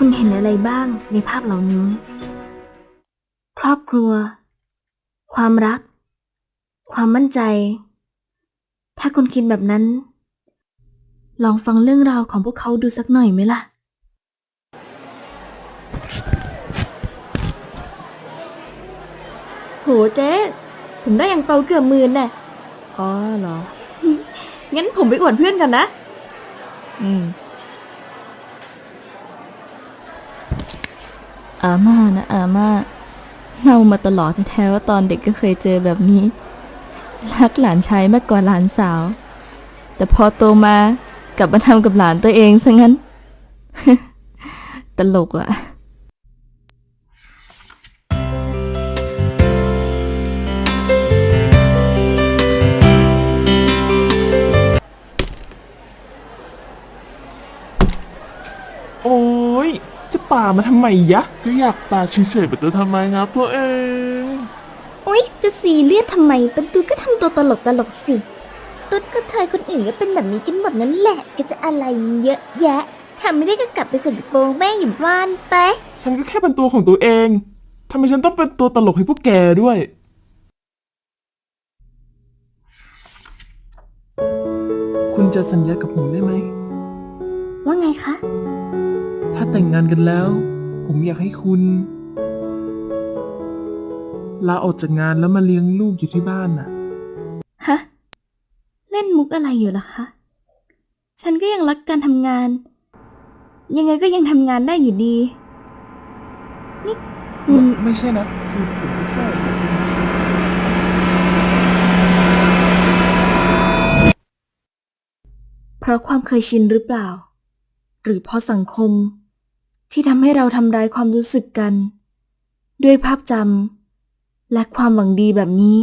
อะไรบ้างในภาพเหล่านี้ ครอบครัว ความรัก ความมั่นใจ ถ้าคุณคิดแบบนั้น ลองฟังเรื่องราวของพวกเขาดูสักหน่อยไหมล่ะ โหเจ๊ผมได้อย่างเปาเกือบหมื่นแน่อ๋อเหรอ งั้นผมไปอวดเพื่อนกันนะ อืม อาม่านะอาม่าเล่ามาตลอดแท้ว่าตอนเด็กก็เคยเจอแบบนี้ รักหลานชายมากกว่าหลานสาว แต่พอโตมากลับมาทำกับหลานตัวเองซะงั้น ตลกอะโอ้ย จะป่ามาทำไมยะ ก็อยากป่าเฉยๆแบบตัวทำไมครับตัวเอง โอ๊ย จะซีเรียสทำไมเป็นตูก็ทำตัวตลกตลกๆสิตุ๊ดก็เธอคนอื่นก็เป็นแบบนี้กันหมดนั่นแหละก็จะอะไรเยอะแยะทำไม่ได้ก็กลับไปใส่กระโปรงแม่อยู่บ้านไป ฉันก็แค่เป็นตัวของตัวเองทำไมฉันต้องเป็นตัวตลกให้พวกแกด้วย คุณจะสัญญากับผมได้ไหม ว่าไงคะ ถ้าแต่งงานกันแล้ว ผมอยากให้คุณ ลาออกจากงานแล้วมาเลี้ยงลูกอยู่ที่บ้านน่ะ ฮะ เล่นมุกอะไรอยู่ล่ะคะ ฉันก็ยังรักการทำงาน ยังไงก็ยังทำงานได้อยู่ดี นี่คุณ ไม่ใช่นะ คือผมก็แค่อยากเป็นจริงเพราะความเคยชินหรือเปล่า หรือเพราะสังคม ที่ทำให้เราทำร้ายความรู้สึกกัน ด้วยภาพจำและความหวังดีแบบนี้